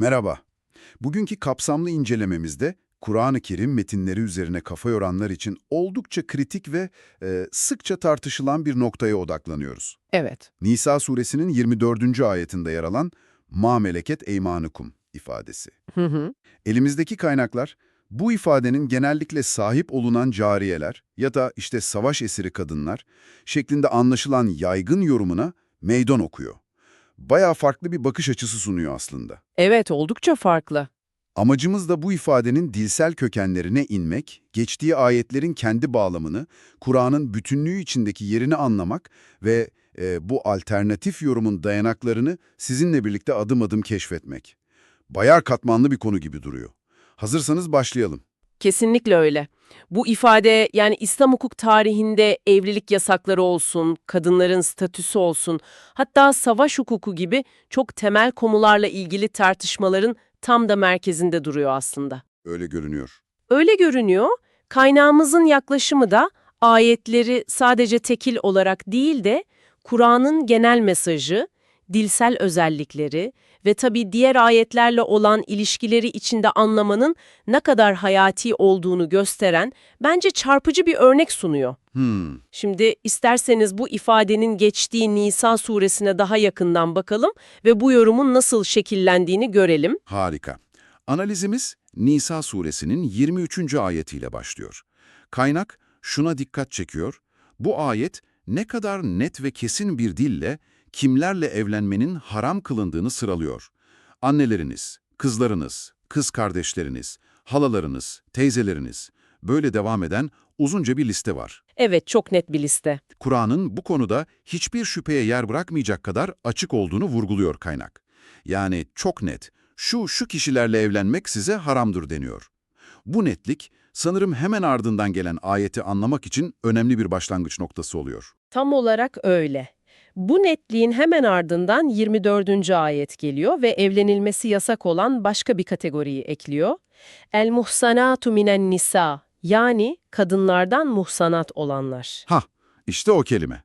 Merhaba. Bugünkü kapsamlı incelememizde Kur'an-ı Kerim metinleri üzerine kafa yoranlar için oldukça kritik ve e, sıkça tartışılan bir noktaya odaklanıyoruz. Evet. Nisa suresinin 24. ayetinde yer alan "Ma meleket eymanukum" ifadesi. Hı hı. Elimizdeki kaynaklar bu ifadenin genellikle sahip olunan cariyeler ya da işte savaş esiri kadınlar şeklinde anlaşılan yaygın yorumuna meydan okuyor. Bayağı farklı bir bakış açısı sunuyor aslında. Evet, oldukça farklı. Amacımız da bu ifadenin dilsel kökenlerine inmek, geçtiği ayetlerin kendi bağlamını, Kur'an'ın bütünlüğü içindeki yerini anlamak ve e, bu alternatif yorumun dayanaklarını sizinle birlikte adım adım keşfetmek. Bayağı katmanlı bir konu gibi duruyor. Hazırsanız başlayalım. Kesinlikle öyle. Bu ifade yani İslam hukuk tarihinde evlilik yasakları olsun, kadınların statüsü olsun, hatta savaş hukuku gibi çok temel konularla ilgili tartışmaların tam da merkezinde duruyor aslında. Öyle görünüyor. Öyle görünüyor. Kaynağımızın yaklaşımı da ayetleri sadece tekil olarak değil de Kur'an'ın genel mesajı, dilsel özellikleri ve tabii diğer ayetlerle olan ilişkileri içinde anlamanın ne kadar hayati olduğunu gösteren bence çarpıcı bir örnek sunuyor. Hmm, Şimdi isterseniz bu ifadenin geçtiği Nisa suresine daha yakından bakalım ve bu yorumun nasıl şekillendiğini görelim. harika. Analizimiz Nisa suresinin 23. ayetiyle başlıyor. Kaynak şuna dikkat çekiyor. Bu ayet ne kadar net ve kesin bir dille kimlerle evlenmenin haram kılındığını sıralıyor. Anneleriniz, kızlarınız, kız kardeşleriniz, halalarınız, teyzeleriniz, böyle devam eden uzunca bir liste var. Evet, çok net bir liste. Kur'an'ın bu konuda hiçbir şüpheye yer bırakmayacak kadar açık olduğunu vurguluyor kaynak. Yani çok net, şu şu kişilerle evlenmek size haramdır deniyor. Bu netlik sanırım hemen ardından gelen ayeti anlamak için önemli bir başlangıç noktası oluyor. Tam olarak öyle. Bu netliğin hemen ardından 24. ayet geliyor ve evlenilmesi yasak olan başka bir kategoriyi ekliyor. El muhsanatu minen nisa yani kadınlardan muhsanat olanlar. Hah, işte o kelime.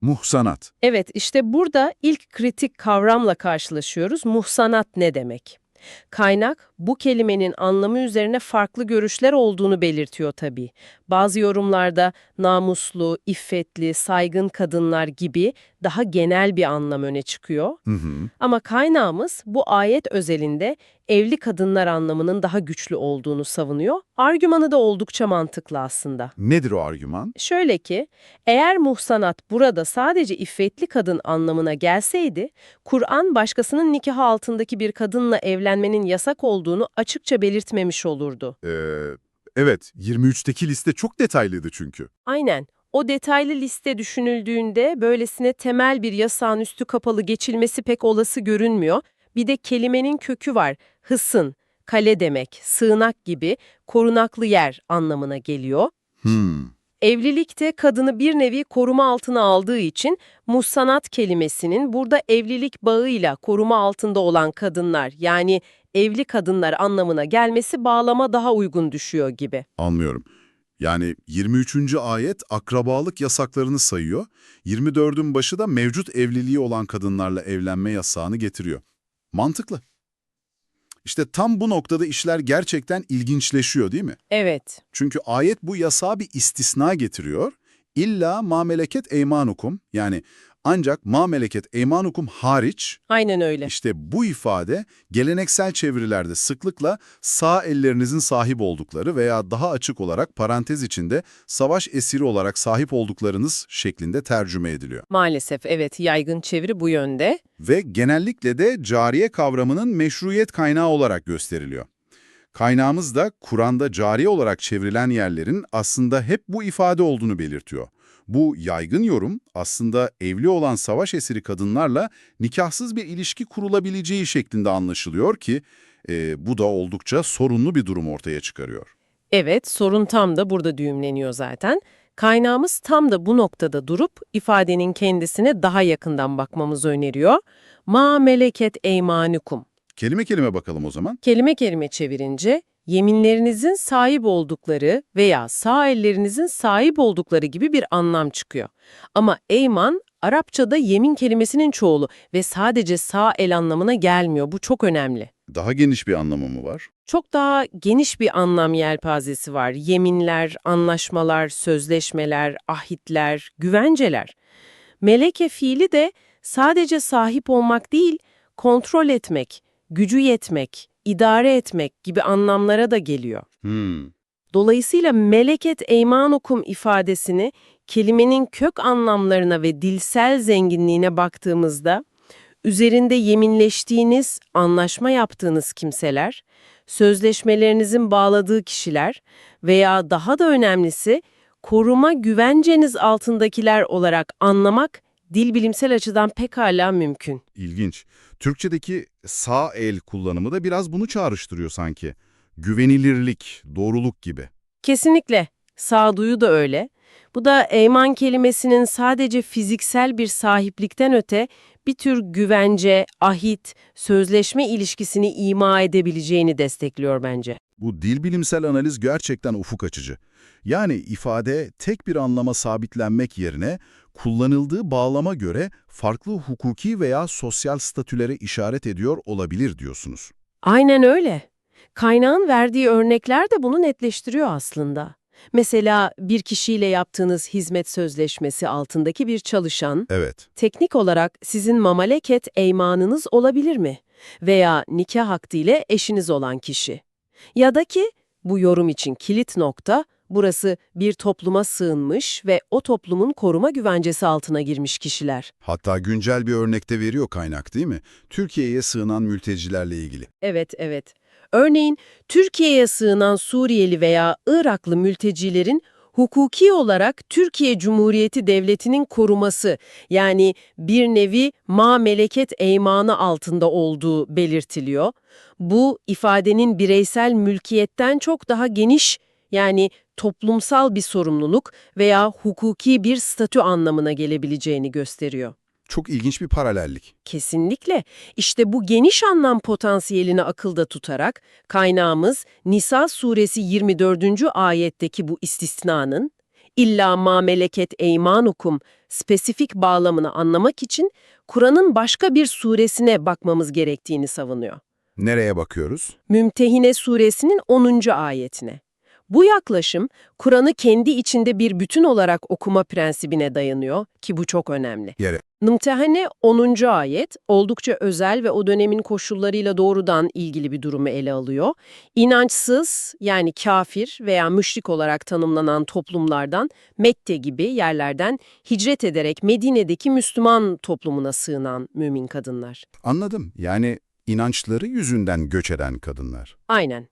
Muhsanat. Evet işte burada ilk kritik kavramla karşılaşıyoruz. Muhsanat ne demek? Kaynak bu kelimenin anlamı üzerine farklı görüşler olduğunu belirtiyor tabii. Bazı yorumlarda namuslu, iffetli, saygın kadınlar gibi daha genel bir anlam öne çıkıyor. Hı hı. Ama kaynağımız bu ayet özelinde evli kadınlar anlamının daha güçlü olduğunu savunuyor. Argümanı da oldukça mantıklı aslında. Nedir o argüman? Şöyle ki, eğer muhsanat burada sadece iffetli kadın anlamına gelseydi, Kur'an başkasının nikahı altındaki bir kadınla evlenmenin yasak olduğunu açıkça belirtmemiş olurdu. Ee, evet, 23'teki liste çok detaylıydı çünkü. Aynen. O detaylı liste düşünüldüğünde böylesine temel bir yasağın üstü kapalı geçilmesi pek olası görünmüyor. Bir de kelimenin kökü var. Hısın, kale demek, sığınak gibi korunaklı yer anlamına geliyor. Hmm. Evlilikte kadını bir nevi koruma altına aldığı için muhsanat kelimesinin burada evlilik bağıyla koruma altında olan kadınlar yani evli kadınlar anlamına gelmesi bağlama daha uygun düşüyor gibi. Anlıyorum. Yani 23. ayet akrabalık yasaklarını sayıyor, 24'ün başı da mevcut evliliği olan kadınlarla evlenme yasağını getiriyor. Mantıklı. İşte tam bu noktada işler gerçekten ilginçleşiyor değil mi? Evet, Çünkü ayet bu yasağa bir istisna getiriyor. İlla ma meleket eymanukum yani ancak ma meleket eymanukum hariç aynen öyle. işte bu ifade geleneksel çevirilerde sıklıkla sağ ellerinizin sahip oldukları veya daha açık olarak parantez içinde savaş esiri olarak sahip olduklarınız şeklinde tercüme ediliyor. Maalesef evet yaygın çeviri bu yönde. Ve genellikle de cariye kavramının meşruiyet kaynağı olarak gösteriliyor. Kaynağımız da Kur'an'da cariye olarak çevrilen yerlerin aslında hep bu ifade olduğunu belirtiyor. Bu yaygın yorum aslında evli olan savaş esiri kadınlarla nikahsız bir ilişki kurulabileceği şeklinde anlaşılıyor ki e, bu da oldukça sorunlu bir durum ortaya çıkarıyor. Evet, sorun tam da burada düğümleniyor zaten. Kaynağımız tam da bu noktada durup ifadenin kendisine daha yakından bakmamızı öneriyor. Ma meleket eymanukum. Kelime kelime bakalım o zaman. Kelime kelime çevirince yeminlerinizin sahip oldukları veya sağ ellerinizin sahip oldukları gibi bir anlam çıkıyor. Ama eyman Arapçada yemin kelimesinin çoğulu ve sadece sağ el anlamına gelmiyor. Bu çok önemli. Daha geniş bir anlamı mı var? Çok daha geniş bir anlam yelpazesi var. Yeminler, anlaşmalar, sözleşmeler, ahitler, güvenceler. Meleke fiili de sadece sahip olmak değil, kontrol etmek, gücü yetmek, idare etmek gibi anlamlara da geliyor. Hmm. Dolayısıyla meleket eymanukum ifadesini kelimenin kök anlamlarına ve dilsel zenginliğine baktığımızda, üzerinde yeminleştiğiniz, anlaşma yaptığınız kimseler, sözleşmelerinizin bağladığı kişiler veya daha da önemlisi koruma güvenceniz altındakiler olarak anlamak dil bilimsel açıdan pekala mümkün. İlginç. Türkçedeki sağ el kullanımı da biraz bunu çağrıştırıyor sanki. Güvenilirlik, doğruluk gibi. Kesinlikle. Sağduyu da öyle. Bu da eyman kelimesinin sadece fiziksel bir sahiplikten öte bir tür güvence, ahit, sözleşme ilişkisini ima edebileceğini destekliyor bence. Bu dil bilimsel analiz gerçekten ufuk açıcı. Yani ifade tek bir anlama sabitlenmek yerine kullanıldığı bağlama göre farklı hukuki veya sosyal statülere işaret ediyor olabilir diyorsunuz. Aynen öyle. Kaynağın verdiği örnekler de bunu netleştiriyor aslında. Mesela bir kişiyle yaptığınız hizmet sözleşmesi altındaki bir çalışan, Evet, teknik olarak sizin mamaleket eymanınız olabilir mi? Veya nikah akdiyle eşiniz olan kişi. Ya da ki bu yorum için kilit nokta, burası bir topluma sığınmış ve o toplumun koruma güvencesi altına girmiş kişiler. hatta güncel bir örnekte veriyor kaynak değil mi? Türkiye'ye sığınan mültecilerle ilgili. Evet, evet. Örneğin Türkiye'ye sığınan Suriyeli veya Iraklı mültecilerin hukuki olarak Türkiye Cumhuriyeti Devleti'nin koruması yani bir nevi ma meleket eymanı altında olduğu belirtiliyor. Bu ifadenin bireysel mülkiyetten çok daha geniş yani toplumsal bir sorumluluk veya hukuki bir statü anlamına gelebileceğini gösteriyor. Çok ilginç bir paralellik. Kesinlikle. İşte bu geniş anlam potansiyelini akılda tutarak kaynağımız Nisa suresi 24. ayetteki bu istisnanın illa ma meleket eymanukum spesifik bağlamını anlamak için Kur'an'ın başka bir suresine bakmamız gerektiğini savunuyor. Nereye bakıyoruz? Mümtehine suresinin 10. ayetine. Bu yaklaşım, Kur'an'ı kendi içinde bir bütün olarak okuma prensibine dayanıyor ki bu çok önemli. Yere. Mümtehane 10. ayet oldukça özel ve o dönemin koşullarıyla doğrudan ilgili bir durumu ele alıyor. İnançsız yani kafir veya müşrik olarak tanımlanan toplumlardan Mekke gibi yerlerden hicret ederek Medine'deki Müslüman toplumuna sığınan mümin kadınlar. Anladım. Yani inançları yüzünden göç eden kadınlar. Aynen.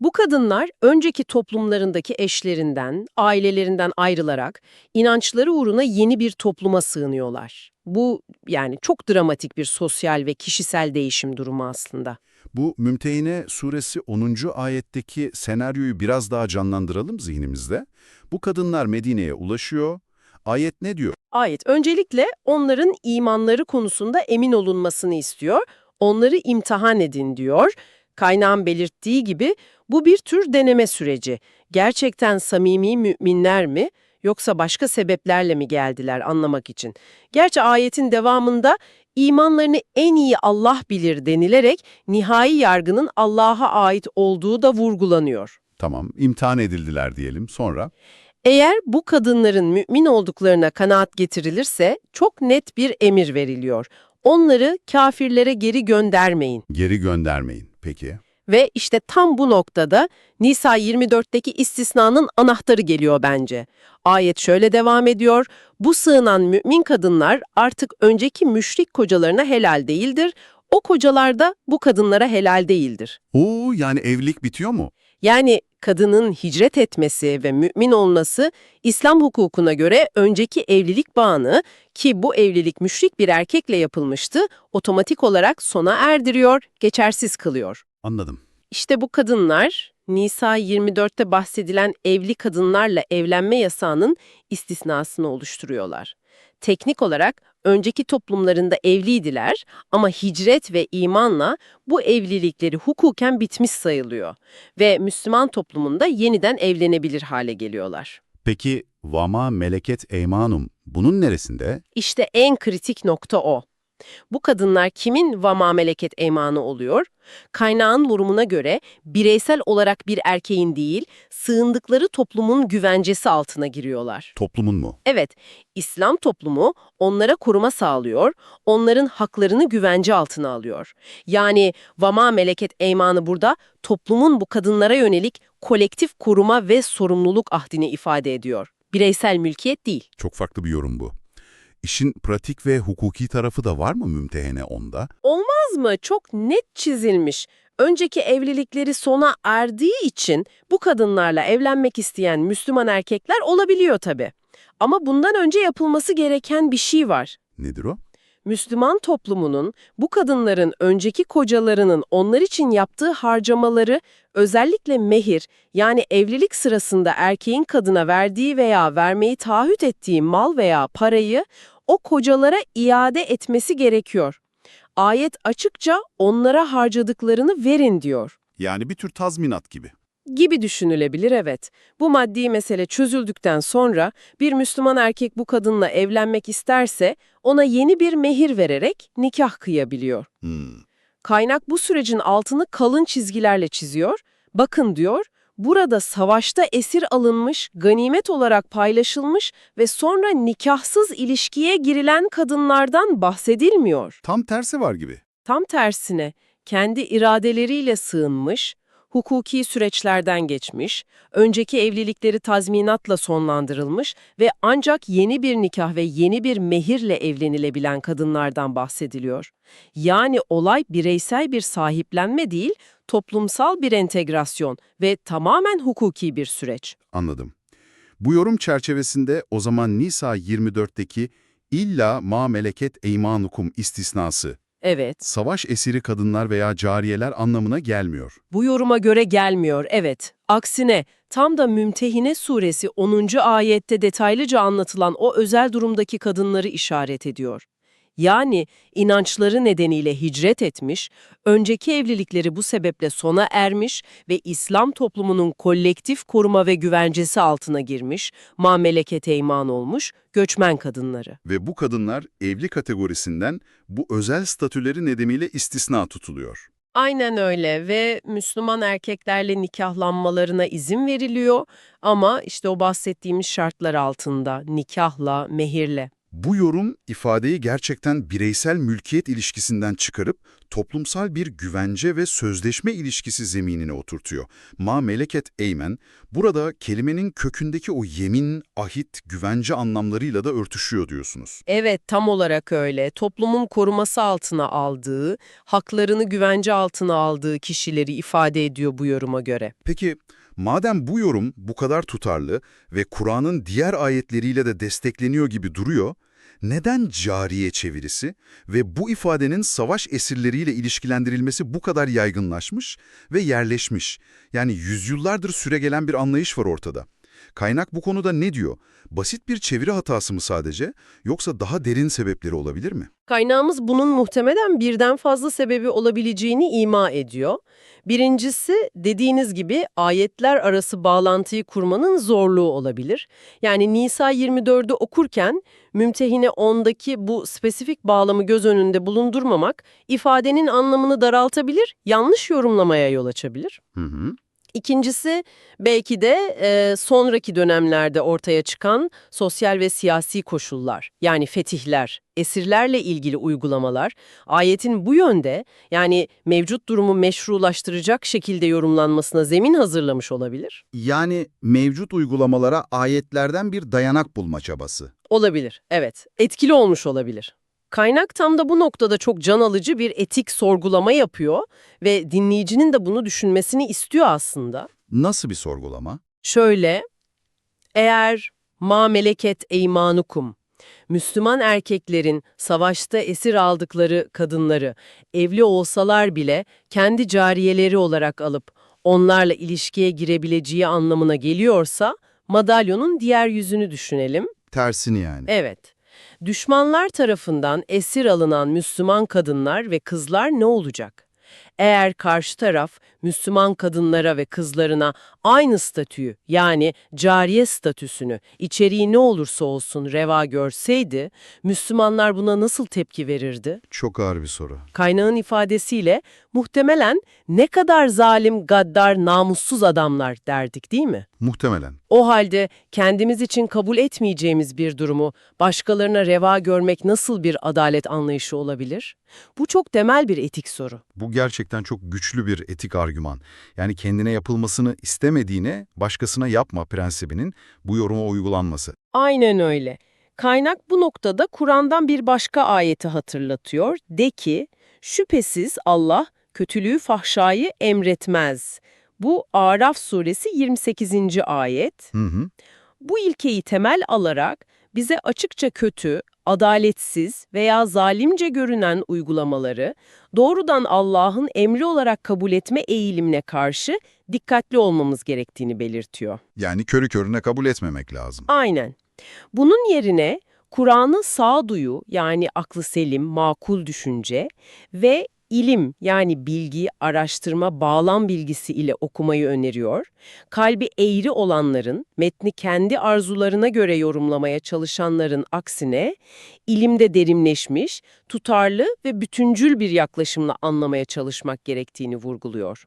Bu kadınlar önceki toplumlarındaki eşlerinden, ailelerinden ayrılarak inançları uğruna yeni bir topluma sığınıyorlar. Bu yani çok dramatik bir sosyal ve kişisel değişim durumu aslında. Bu Mümtehine suresi 10. ayetteki senaryoyu biraz daha canlandıralım zihnimizde. Bu kadınlar Medine'ye ulaşıyor. Ayet ne diyor? Ayet öncelikle onların imanları konusunda emin olunmasını istiyor. Onları imtihan edin diyor. Kaynağın belirttiği gibi bu bir tür deneme süreci. Gerçekten samimi müminler mi yoksa başka sebeplerle mi geldiler anlamak için? Gerçi ayetin devamında imanlarını en iyi Allah bilir denilerek nihai yargının Allah'a ait olduğu da vurgulanıyor. Tamam, imtihan edildiler diyelim. Sonra Eğer bu kadınların mümin olduklarına kanaat getirilirse çok net bir emir veriliyor. Onları kafirlere geri göndermeyin. geri göndermeyin. Peki. Ve işte tam bu noktada Nisa 24'teki istisnanın anahtarı geliyor bence. Ayet şöyle devam ediyor. Bu sığınan mümin kadınlar artık önceki müşrik kocalarına helal değildir. O kocalar da bu kadınlara helal değildir. Oo yani evlilik bitiyor mu? Yani kadının hicret etmesi ve mümin olması İslam hukukuna göre önceki evlilik bağını ki bu evlilik müşrik bir erkekle yapılmıştı otomatik olarak sona erdiriyor, geçersiz kılıyor. Anladım. İşte bu kadınlar Nisa 24'te bahsedilen evli kadınlarla evlenme yasağının istisnasını oluşturuyorlar. Teknik olarak önceki toplumlarında evliydiler ama hicret ve imanla bu evlilikleri hukuken bitmiş sayılıyor ve Müslüman toplumunda yeniden evlenebilir hale geliyorlar. Peki vama meleket eymanum Bunun neresinde? İşte en kritik nokta o. Bu kadınlar kimin vama meleket emanı oluyor? Kaynağın yorumuna göre bireysel olarak bir erkeğin değil, sığındıkları toplumun güvencesi altına giriyorlar. Toplumun mu? Evet, İslam toplumu onlara koruma sağlıyor, onların haklarını güvence altına alıyor. Yani vama meleket eymanı burada toplumun bu kadınlara yönelik kolektif koruma ve sorumluluk ahdini ifade ediyor. Bireysel mülkiyet değil. Çok farklı bir yorum bu. İşin pratik ve hukuki tarafı da var mı mümtehene onda? Olmaz mı? Çok net çizilmiş. Önceki evlilikleri sona erdiği için bu kadınlarla evlenmek isteyen Müslüman erkekler olabiliyor tabii. Ama bundan önce yapılması gereken bir şey var. Nedir o? Müslüman toplumunun bu kadınların önceki kocalarının onlar için yaptığı harcamaları özellikle mehir yani evlilik sırasında erkeğin kadına verdiği veya vermeyi taahhüt ettiği mal veya parayı o kocalara iade etmesi gerekiyor. Ayet açıkça onlara harcadıklarını verin diyor Yani bir tür tazminat gibi. Gibi düşünülebilir evet. Bu maddi mesele çözüldükten sonra bir Müslüman erkek bu kadınla evlenmek isterse ona yeni bir mehir vererek nikah kıyabiliyor. Hmm. Kaynak bu sürecin altını kalın çizgilerle çiziyor. Bakın diyor, burada savaşta esir alınmış, ganimet olarak paylaşılmış ve sonra nikahsız ilişkiye girilen kadınlardan bahsedilmiyor. Tam tersi var gibi. Tam tersine kendi iradeleriyle sığınmış, hukuki süreçlerden geçmiş, önceki evlilikleri tazminatla sonlandırılmış ve ancak yeni bir nikah ve yeni bir mehirle evlenilebilen kadınlardan bahsediliyor. Yani olay bireysel bir sahiplenme değil, toplumsal bir entegrasyon ve tamamen hukuki bir süreç. Anladım. Bu yorum çerçevesinde o zaman Nisa 24'teki illa ma meleket eymanukum istisnası, Evet, savaş esiri kadınlar veya cariyeler anlamına gelmiyor. Bu yoruma göre gelmiyor, evet. Aksine tam da Mümtehine suresi 10. ayette detaylıca anlatılan o özel durumdaki kadınları işaret ediyor. Yani inançları nedeniyle hicret etmiş, önceki evlilikleri bu sebeple sona ermiş ve İslam toplumunun kolektif koruma ve güvencesi altına girmiş, mamelekete iman olmuş göçmen kadınları. Ve bu kadınlar evli kategorisinden bu özel statüleri nedeniyle istisna tutuluyor. Aynen öyle ve Müslüman erkeklerle nikahlanmalarına izin veriliyor ama işte o bahsettiğimiz şartlar altında nikahla, mehirle. Bu yorum ifadeyi gerçekten bireysel mülkiyet ilişkisinden çıkarıp toplumsal bir güvence ve sözleşme ilişkisi zeminine oturtuyor. Ma meleket eymen burada kelimenin kökündeki o yemin, ahit, güvence anlamlarıyla da örtüşüyor diyorsunuz. Evet tam olarak öyle. Toplumun koruması altına aldığı, haklarını güvence altına aldığı kişileri ifade ediyor bu yoruma göre. Peki madem bu yorum bu kadar tutarlı ve Kur'an'ın diğer ayetleriyle de destekleniyor gibi duruyor, neden cariye çevirisi ve bu ifadenin savaş esirleriyle ilişkilendirilmesi bu kadar yaygınlaşmış ve yerleşmiş? Yani yüzyıllardır süregelen bir anlayış var ortada. Kaynak bu konuda ne diyor? Basit bir çeviri hatası mı sadece yoksa daha derin sebepleri olabilir mi? Kaynağımız bunun muhtemelen birden fazla sebebi olabileceğini ima ediyor. Birincisi dediğiniz gibi ayetler arası bağlantıyı kurmanın zorluğu olabilir. Yani Nisa 24'ü okurken Mümtehine 10'daki bu spesifik bağlamı göz önünde bulundurmamak ifadenin anlamını daraltabilir, yanlış yorumlamaya yol açabilir. Hı hı. İkincisi belki de e, sonraki dönemlerde ortaya çıkan sosyal ve siyasi koşullar yani fetihler, esirlerle ilgili uygulamalar ayetin bu yönde yani mevcut durumu meşrulaştıracak şekilde yorumlanmasına zemin hazırlamış olabilir. Yani mevcut uygulamalara ayetlerden bir dayanak bulma çabası. Olabilir, evet. Etkili olmuş olabilir. Kaynak tam da bu noktada çok can alıcı bir etik sorgulama yapıyor ve dinleyicinin de bunu düşünmesini istiyor aslında. Nasıl bir sorgulama? Şöyle, eğer ma meleket eymanukum, Müslüman erkeklerin savaşta esir aldıkları kadınları evli olsalar bile kendi cariyeleri olarak alıp onlarla ilişkiye girebileceği anlamına geliyorsa, madalyonun diğer yüzünü düşünelim. Tersini yani. Evet. Düşmanlar tarafından esir alınan Müslüman kadınlar ve kızlar ne olacak? Eğer karşı taraf Müslüman kadınlara ve kızlarına aynı statüyü yani cariye statüsünü içeriği ne olursa olsun reva görseydi Müslümanlar buna nasıl tepki verirdi? Çok ağır bir soru. Kaynağın ifadesiyle muhtemelen ne kadar zalim, gaddar, namussuz adamlar derdik değil mi? Muhtemelen. O halde kendimiz için kabul etmeyeceğimiz bir durumu başkalarına reva görmek nasıl bir adalet anlayışı olabilir? Bu çok temel bir etik soru. Bu gerçekten çok güçlü bir etik argüman. Yani kendine yapılmasını istemediğine başkasına yapma prensibinin bu yoruma uygulanması. Aynen öyle. Kaynak bu noktada Kur'an'dan bir başka ayeti hatırlatıyor. De ki, şüphesiz Allah kötülüğü fahşayı emretmez. Bu Araf suresi 28. ayet. Hı hı. Bu ilkeyi temel alarak bize açıkça kötü, adaletsiz veya zalimce görünen uygulamaları doğrudan Allah'ın emri olarak kabul etme eğilimine karşı dikkatli olmamız gerektiğini belirtiyor. Yani körü körüne kabul etmemek lazım. Aynen. Bunun yerine Kur'an'ı sağduyu yani aklı selim, makul düşünce ve ilim yani bilgi, araştırma, bağlam bilgisi ile okumayı öneriyor. Kalbi eğri olanların, metni kendi arzularına göre yorumlamaya çalışanların aksine ilimde derinleşmiş, tutarlı ve bütüncül bir yaklaşımla anlamaya çalışmak gerektiğini vurguluyor.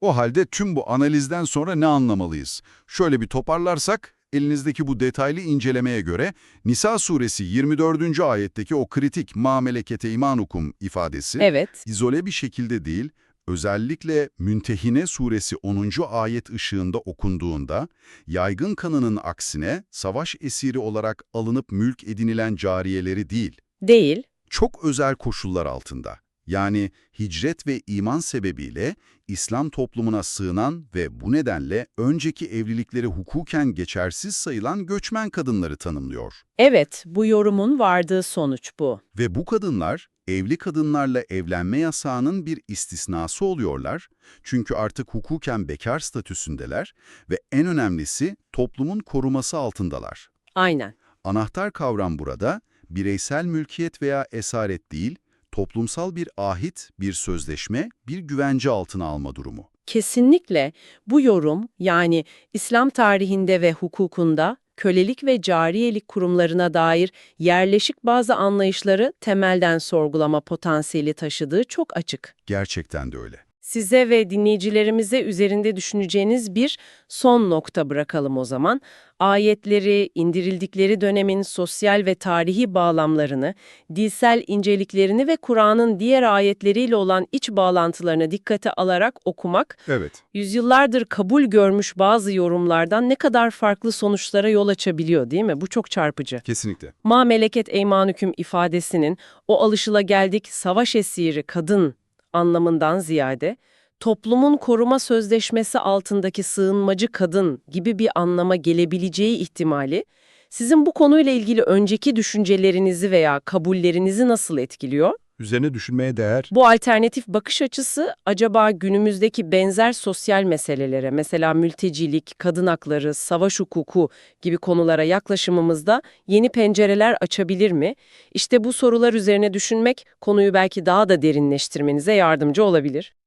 O halde tüm bu analizden sonra ne anlamalıyız? Şöyle bir toparlarsak, elinizdeki bu detaylı incelemeye göre Nisa suresi 24. ayetteki o kritik ma melekete imanukum ifadesi Evet. izole bir şekilde değil, özellikle Müntehine suresi 10. ayet ışığında okunduğunda, yaygın kanının aksine savaş esiri olarak alınıp mülk edinilen cariyeleri değil, Değil. çok özel koşullar altında, yani hicret ve iman sebebiyle İslam toplumuna sığınan ve bu nedenle önceki evlilikleri hukuken geçersiz sayılan göçmen kadınları tanımlıyor. Evet, bu yorumun vardığı sonuç bu. Ve bu kadınlar, evli kadınlarla evlenme yasağının bir istisnası oluyorlar. Çünkü artık hukuken bekar statüsündeler ve en önemlisi toplumun koruması altındalar. Aynen. Anahtar kavram burada, bireysel mülkiyet veya esaret değil, toplumsal bir ahit, bir sözleşme, bir güvence altına alma durumu. Kesinlikle bu yorum yani İslam tarihinde ve hukukunda kölelik ve cariyelik kurumlarına dair yerleşik bazı anlayışları temelden sorgulama potansiyeli taşıdığı çok açık. Gerçekten de öyle. Size ve dinleyicilerimize üzerinde düşüneceğiniz bir son nokta bırakalım o zaman. Ayetleri, indirildikleri dönemin sosyal ve tarihi bağlamlarını, dilsel inceliklerini ve Kur'an'ın diğer ayetleriyle olan iç bağlantılarını dikkate alarak okumak, Evet. yüzyıllardır kabul görmüş bazı yorumlardan ne kadar farklı sonuçlara yol açabiliyor değil mi? Bu çok çarpıcı. Kesinlikle. Ma meleket eymanüküm ifadesinin o alışılageldik savaş esiri kadın anlamından ziyade toplumun koruma sözleşmesi altındaki sığınmacı kadın gibi bir anlama gelebileceği ihtimali sizin bu konuyla ilgili önceki düşüncelerinizi veya kabullerinizi nasıl etkiliyor? Üzerine düşünmeye değer. Bu alternatif bakış açısı acaba günümüzdeki benzer sosyal meselelere, mesela mültecilik, kadın hakları, savaş hukuku gibi konulara yaklaşımımızda yeni pencereler açabilir mi? İşte bu sorular üzerine düşünmek konuyu belki daha da derinleştirmenize yardımcı olabilir.